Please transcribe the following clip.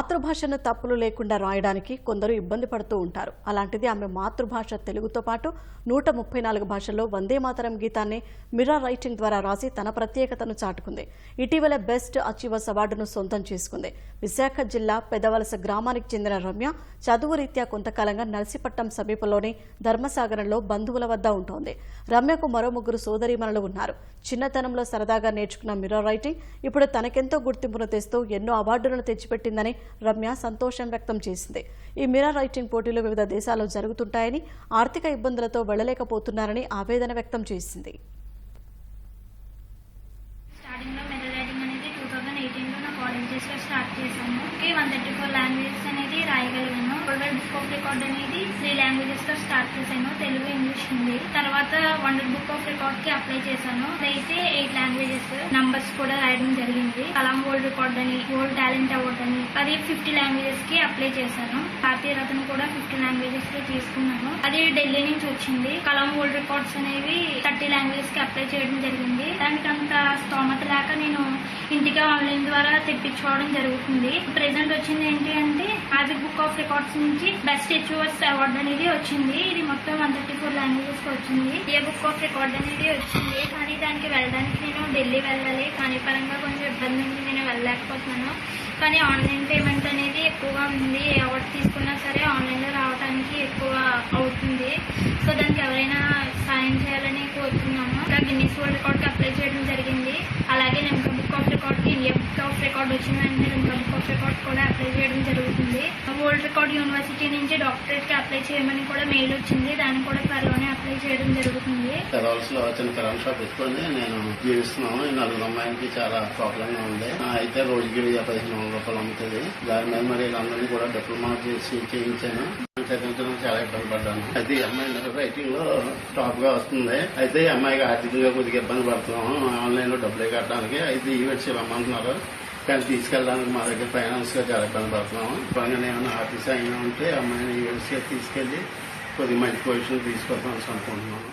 మాతృభాషను తప్పులు లేకుండా రాయడానికి కొందరు ఇబ్బంది పడుతూ ఉంటారు. అలాంటిది ఆమె మాతృభాష తెలుగుతో పాటు నూట ముప్పై నాలుగు భాషల్లో వందే మాతరం గీతాన్ని మిరా రైటింగ్ ద్వారా రాసి తన ప్రత్యేకతను చాటుకుంది. ఇటీవల బెస్ట్ అచీవర్స్ అవార్డును సొంతం చేసుకుంది. విశాఖ జిల్లా పెదవలస గ్రామానికి చెందిన రమ్య చదువు రీత్యా కొంతకాలంగా నర్సీపట్నం సమీపంలోని ధర్మసాగరంలో బంధువుల వద్ద ఉంటోంది. రమ్యకు మరో ముగ్గురు సోదరీమణులు ఉన్నారు. చిన్నతనంలో సరదాగా నేర్చుకున్న మిర్రర్ రైటింగ్ ఇప్పుడు తనకెంతో గుర్తింపును తెస్తూ ఎన్నో అవార్డులను తెచ్చిపెట్టిందని రమ్య సంతోషం వ్యక్తం చేసింది. ఈ మిర్రర్ రైటింగ్ పోటీలు వివిధ దేశాల్లో జరుగుతుంటాయని ఆర్థిక ఇబ్బందులతో వెళ్ళలేకపోతున్నారని ఆవేదన వ్యక్తం చేసింది. లాంగ్వేజ్లో స్టార్ట్ చేశాను okay one thirty four languages అనేది రాయగలిగాను. వరల్డ్ బుక్ ఆఫ్ రికార్డ్ అనేది త్రీ లాంగ్వేజెస్లో స్టార్ట్ చేశాను. తెలుగు ఇంగ్లీష్ ఉంది తర్వాత వరల్డ్ బుక్ ఆఫ్ రికార్డ్కి అప్లై చేశాను. అయితే ఎయిట్ లాంగ్వేజెస్ నంబర్స్ కూడా రాయడం జరిగింది. కలాం వరల్డ్ రికార్డ్ అని వరల్డ్ టాలెంట్ అవార్డ్ అని అది ఫిఫ్టీ లాంగ్వేజెస్కి అప్లై చేశాను. భారతీయ రత్న కూడా ఫిఫ్టీ లాంగ్వేజెస్లో తీసుకున్నాను. అది ఢిల్లీ నుంచి వచ్చింది. కలాం వరల్డ్ రికార్డ్స్ అనేవి థర్టీ లాంగ్వేజెస్కి అప్లై చేయడం జరిగింది. దానికి అంత స్తోమత లేక నేను ఇంటికే ఆన్లైన్ ద్వారా తెప్పించుకోవడం జరుగుతుంది. ప్రెసెంట్ వచ్చింది ఏంటి అంటే మ్యాజిక్ బుక్ ఆఫ్ రికార్డ్స్ నుంచి బెస్ట్ అచీవర్స్ అవార్డు అనేది వచ్చింది. ఇది మొత్తం వన్ థర్టీ ఫోర్ లాంగ్వేజెస్ వచ్చింది. ఏ బుక్ ఆఫ్ రికార్డ్ అనేది వచ్చింది కానీ దానికి వెళ్ళడానికి నేను ఢిల్లీ వెళ్ళాలి. కానీ పరంగా కొంచెం ఇబ్బంది ఉంది నేను వెళ్ళలేకపోతున్నాను. కానీ ఆన్లైన్ పేమెంట్ అనేది ఎక్కువగా ఉంది. ఏ అవార్డు తీసుకున్నా సరే ఆన్లైన్లో రావడానికి ఎక్కువ అవుతుంది. సో దానికి ఎవరైనా సాయం చేయాలని కోరుతున్నాము ఇంకా గిన్నీస్ వరల్డ్ రికార్డ్కి అప్లై చేయడం జరిగింది. అలాగే నెంబర్ బుక్ ఆఫ్ రికార్డ్ వచ్చిన వెంటనే బుక్ ఆఫ్ రికార్డ్ కూడా అప్లై చేయడం జరుగుతుంది. వరల్డ్ రికార్డ్ యూనివర్సిటీ నుంచి డాక్టరేట్కి అప్లై చేయమని కూడా మెయిల్ వచ్చింది. దాన్ని కూడా త్వరలోనే అప్లై చేయడం జరుగుతుంది. పెదవలసలో చిన్న కిరాణా షాప్ పెట్టుకొని నేను జీవిస్తున్నాను. నలుగురు అమ్మాయిలకి చాలా ప్రాబ్లం గా ఉంది. అయితే రోజుకి పదిహేను వందల రూపాయలు అమ్ముతుంది. దాని మీద మరి వీళ్ళందరినీ కూడా డిప్లొమా చేసి చేయించాను. చదువుతున్న చాలా ఇబ్బంది పడ్డాను. అయితే ఈ అమ్మాయి రైటింగ్లో టాప్గా వస్తుంది. అయితే ఈ అమ్మాయికి ఆర్థికంగా కొద్దిగా ఇబ్బంది పడుతున్నాము ఆన్లైన్లో డబ్బులు కట్టడానికి అయితే ఈవెంట్స్ రమ్మంటున్నారు. కానీ తీసుకెళ్ళడానికి మా దగ్గర ఫైనాన్స్గా చాలా ఇబ్బంది పడుతున్నాము పైన ఏమైనా ఆఫీస్ అయినా ఉంటే అమ్మాయిని ఈవెంట్స్ తీసుకెళ్ళి కొద్దిగా మంచి పొజిషన్ తీసుకొద్దాం అనుకుంటున్నాను.